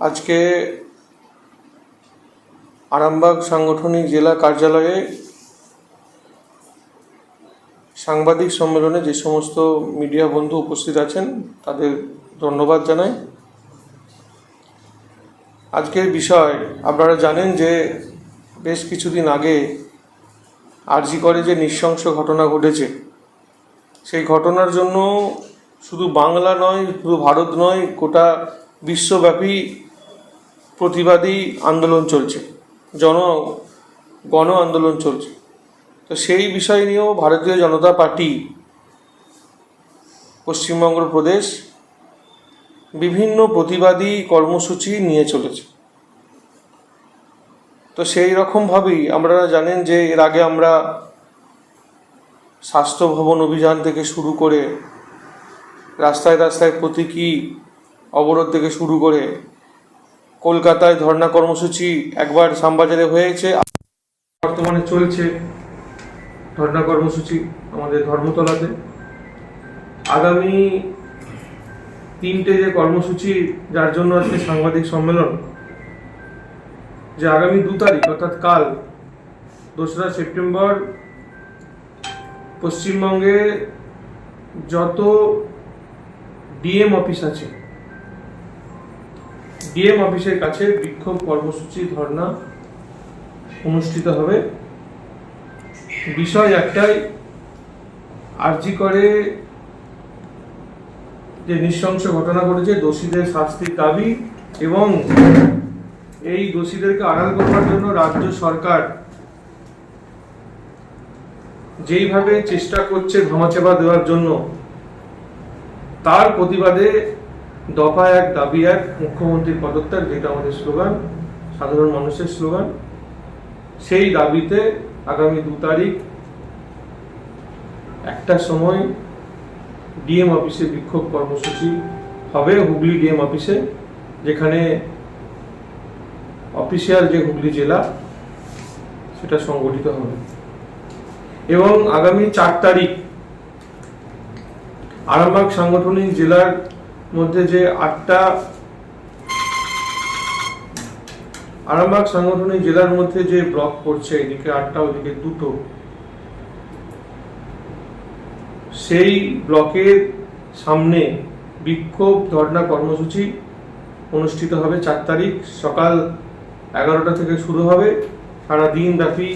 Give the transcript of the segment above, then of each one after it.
আজকে আরামবাগ সাংগঠনিক জেলা কার্যালয়ে সাংবাদিক সম্মেলনে যে সমস্ত মিডিয়া বন্ধু উপস্থিত আছেন, তাদের ধন্যবাদ জানাই। আজকের বিষয়, আপনারা জানেন যে বেশ কিছুদিন আগে আরজি করে যে নৃশংস ঘটনা ঘটেছে। সেই ঘটনার জন্য শুধু বাংলা নয় শুধু ভারত নয়, গোটা বিশ্বব্যাপী প্রতিবাদী আন্দোলন চলছে, জন, গণ আন্দোলন চলছে। তো সেই বিষয় নিয়েও ভারতীয় জনতা পার্টি, পশ্চিমবঙ্গ প্রদেশ, বিভিন্ন প্রতিবাদী কর্মসূচি নিয়ে চলেছে। তো সেই রকমভাবেই আপনারা জানেন যে এর আগে আমরা স্বাস্থ্য ভবন অভিযান থেকে শুরু করে রাস্তায় রাস্তায় প্রতীকী অবরোধ থেকে শুরু করে কলকাতায় ধর্ণা কর্মসূচি একবার শ্যামবাজারে হয়েছে। বর্তমানে চলছে ধর্ণা কর্মসূচি আমাদের ধর্মতলাতে। আগামী তিনটে যে কর্মসূচি, যার জন্য আজকে সাংবাদিক সম্মেলন, যে আগামী দু তারিখ, অর্থাৎ কাল, দোসরা সেপ্টেম্বর, পশ্চিমবঙ্গে যত ডিএম অফিস আছে ডিএম অফিসের কাছে বিক্ষোভ কর্মসূচি, ধর্ণা অনুষ্ঠিত হবে। বিষয় একটাই, আরজি করে যে নৃশংস ঘটনা ঘটেছে, দোষীদের শাস্তির দাবি এবং এই দোষীদেরকে আড়াল করবার জন্য রাজ্য সরকার যেইভাবে চেষ্টা করছে ধামাচাপা দেওয়ার জন্য, তার প্রতিবাদে দফা এক দাবি, এক মুখ্যমন্ত্রীর পদত্যাগ, যেটা আমাদের স্লোগান, সাধারণ মানুষের স্লোগান, সেই দাবিতে আগামী দু তারিখ একটার সময় ডিএম অফিসে বিক্ষোভ কর্মসূচি হবে, হুগলি ডিএম অফিসে, যেখানে অফিসিয়াল যে হুগলি জেলা, সেটা সংগঠিত হবে। এবং আগামী চার তারিখ আরামবাগ সাংগঠনিক জেলার মধ্যে যে আটটা আরামবাগ সাংগঠনিক জেলার মধ্যে যে ব্লক পড়ছে, এদিকে আটটা, ওদিকে দুটো, সেই ব্লকের সামনে বিক্ষোভ ধর্ণা কর্মসূচি অনুষ্ঠিত হবে চার তারিখ। সকাল এগারোটা থেকে শুরু হবে। সারা দিন ব্যাপী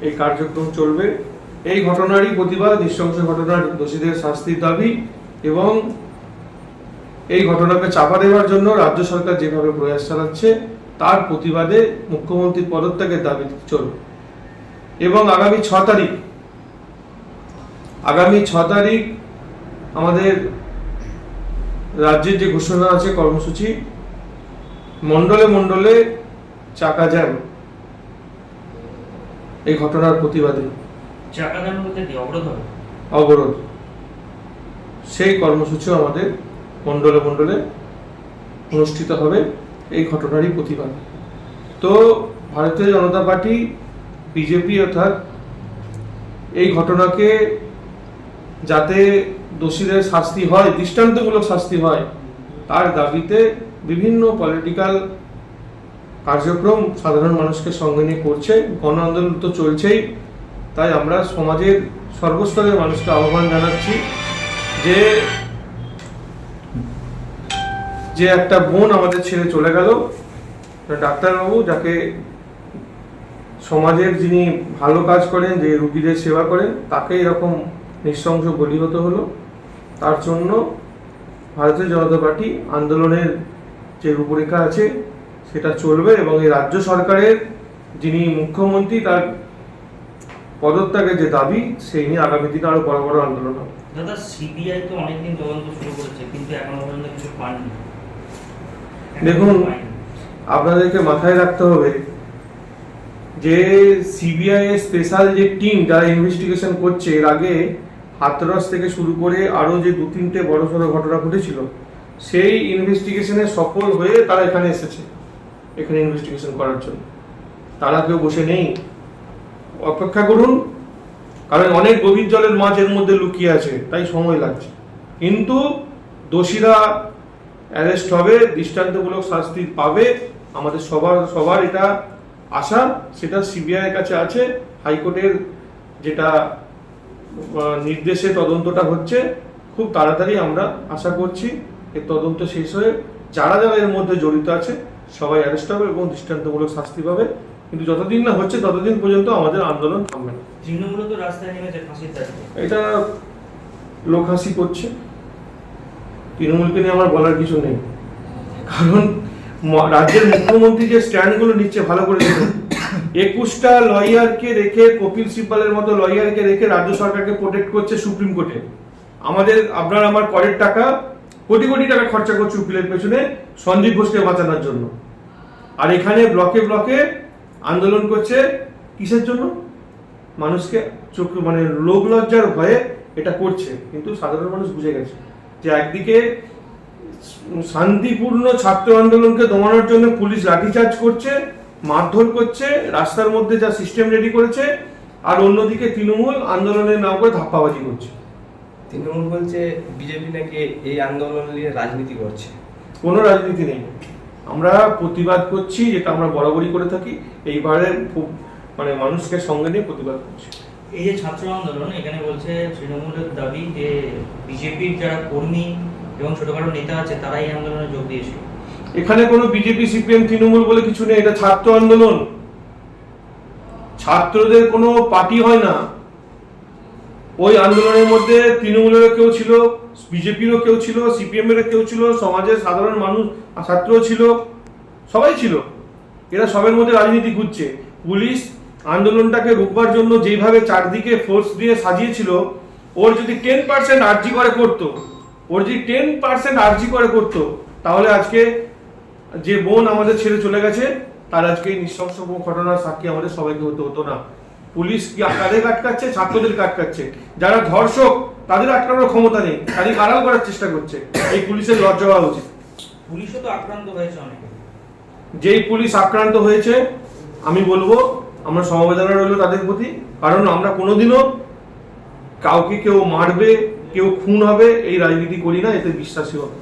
এই কার্যক্রম চলবে। এই ঘটনারই প্রতিবাদ, নৃশংস ঘটনার দোষীদের শাস্তির দাবি এবং এই ঘটনাকে চাপা দেওয়ার জন্য রাজ্য সরকার যেভাবে প্রয়াস চালাচ্ছে তার প্রতিবাদে মুখ্যমন্ত্রীর পদত্যাগের দাবি চলবে এবং আগামী ছ তারিখ আগামী ছ তারিখ আমাদের রাজ্যের যে ঘোষণা আছে কর্মসূচি মণ্ডলে মণ্ডলে চাকা জ্যাম। এই ঘটনার প্রতিবাদে। অবরোধ। সেই কর্মসূচিও আমাদের মণ্ডলে মণ্ডলে অনুষ্ঠিত হবে এই ঘটনারই প্রতিবাদ। তো ভারতীয় জনতা পার্টি বিজেপি অর্থাৎ এই ঘটনাকে যাতে দোষীদের শাস্তি হয়, দৃষ্টান্তমূলক শাস্তি হয়, তার দাবিতে বিভিন্ন পলিটিক্যাল কার্যক্রম সাধারণ মানুষকে সঙ্গে নিয়ে করছে। গণ আন্দোলন তো চলছেই, তাই আমরা সমাজের সর্বস্তরের মানুষকে আহ্বান জানাচ্ছি যে যে একটা বোন আমাদের ছেড়ে চলে গেল ডাক্তারবাবু, যাকে সমাজের যিনি ভালো কাজ করেন, যে রুগীদের সেবা করেন তাকে এরকম নৃশংস বলি হতে হলো। তার জন্য ভারতীয় জনতা পার্টি আন্দোলনের যে রূপরেখা আছে, সেটা চলবে এবং এই রাজ্য সরকারের যিনি মুখ্যমন্ত্রী, তার পদত্যাগের যে দাবি, সেই নিয়ে আগামী দিনে আরও বড় বড় আন্দোলন হবে। দাদা সিবিআই তো অনেকদিন তদন্ত শুরু করেছে, কিন্তু এখনও পর্যন্ত কিছু পাননি। দেখুন, আপনাদেরকে মাথায় রাখতে হবে যে সিবিআই এর স্পেশাল যে টিম যারা ইনভেস্টিগেশন করছে এর আগে হাতরস থেকে শুরু করে আরও যে দু তিনটে বড় সড়ো ঘটনা ঘটেছিল সেই ইনভেস্টিগেশনে সফল হয়ে তারা এখানে এসেছে এখানে ইনভেস্টিগেশন করার জন্য। তারা কেউ বসে নেই। অপেক্ষা করুন কারণ অনেক গভীর জলের মাছ এর মধ্যে লুকিয়ে আছে তাই সময় লাগছে। কিন্তু দোষীরা অ্যারেস্ট হবে দৃষ্টান্তমূলক শাস্তি পাবে। আমাদের সবার সবার এটা আশা সেটা সিবিআই এর কাছে আছে। হাইকোর্টের যেটা নির্দেশে তদন্তটা হচ্ছে খুব তাড়াতাড়ি আমরা আশা করছি এর তদন্ত শেষ হয়ে যারা যারা এর মধ্যে জড়িত আছে সবাই অ্যারেস্ট হবে এবং দৃষ্টান্তমূলক শাস্তি পাবে। কিন্তু যতদিন না হচ্ছে ততদিন পর্যন্ত আমাদের আন্দোলন থামবে না। তৃণমূলও তো রাস্তায় নেমেছে ফাঁসির এটা লোক হাসি করছে। তৃণমূলকে নিয়ে আমার বলার কিছু নেই। কারণ রাজ্যের মুখ্যমন্ত্রী যে স্ট্যান্ডগুলো নিচ্ছে, ভালো করে একুশটা লয়ারকে রেখে, কপিল সিব্বালের মতো লয়ারকে রেখে রাজ্য সরকারকে প্রোটেক্ট করছে সুপ্রিম কোর্টে। আমাদের, আপনার আমার করের টাকা, কোটি কোটি টাকা খরচা করছে উকিলের পেছনে সঞ্জীব ঘোষকে বাঁচানোর জন্য। আর এখানে ব্লকে ব্লকে আন্দোলন করছে কিসের জন্য? মানুষকে চোখ মানে লোক লজ্জার ভয়ে এটা করছে। কিন্তু সাধারণ মানুষ বুঝে গেছে। যে একদিকে শান্তিপূর্ণ ছাত্র আন্দোলনকে দমানোর জন্য পুলিশ লাঠিচার্জ করছে মারধর করছে রাস্তার মধ্যে যা সিস্টেম রেডি করেছে আর অন্যদিকে তৃণমূল আন্দোলনের নাম করে ধাপ্পাবাজি করছে। তৃণমূল বলছে বিজেপি নাকি এই আন্দোলন নিয়ে রাজনীতি করছে। কোনো রাজনীতি নেই। আমরা প্রতিবাদ করছি যেটা আমরা বরাবরই করে থাকি। এইবারে খুব মানে মানুষকে সঙ্গে নিয়ে প্রতিবাদ করছি। এই যে ছাত্র আন্দোলন, এখানে বলছে তৃণমূলের দাবি যে বিজেপির যারা কর্মী এবং ছোটখাটো নেতা আছে, তারাই আন্দোলনে যোগ দিয়েছে। এখানে কোনো বিজেপি, সিপিএম, তৃণমূল বলে কিছু নেই, এটা ছাত্র আন্দোলন। ছাত্রদের কোনো পার্টি হয় না। ওই আন্দোলনের মধ্যে তৃণমূলেরও কেউ ছিল, বিজেপিরও কেউ ছিল সিপিএম এর কেউ ছিল, সমাজের সাধারণ মানুষ ছাত্র ছিল, সবাই ছিল। এরা সবের মধ্যে রাজনীতি ঘুরছে পুলিশ আন্দোলনটাকে রুখবার জন্য যেভাবে চারদিকে ফোর্স দিয়ে সাজিয়েছিল ওর যদি টেন পার্সেন্ট আর্জি করে করতো ওর যদি টেন পার্সেন্ট আর্জি করে করতো তাহলে আজকে যে বোন আমাদের ছেড়ে চলে গেছে তার আজকে এই নৃশংস ঘটনার সাক্ষী আমাদের সবাইকে হতে হতো না। পুলিশ কি কাদের আটকাচ্ছে ছাত্রদের আটকাচ্ছে যারা ধর্ষক তাদের আটকানোর ক্ষমতা নেই। তাদের আড়াল করার চেষ্টা করছে। এই পুলিশের লজ্জা হওয়া উচিত। পুলিশও তো আক্রান্ত হয়েছে অনেকে। যেই পুলিশ আক্রান্ত হয়েছে আমি বলব আমরা সমবেদনা রইল তাদের প্রতি। কারণ আমরা কোনোদিনও কাউকে কেউ মারবে, কেউ খুন হবে, এই রাজনীতি করি না, এতে বিশ্বাসী হবে।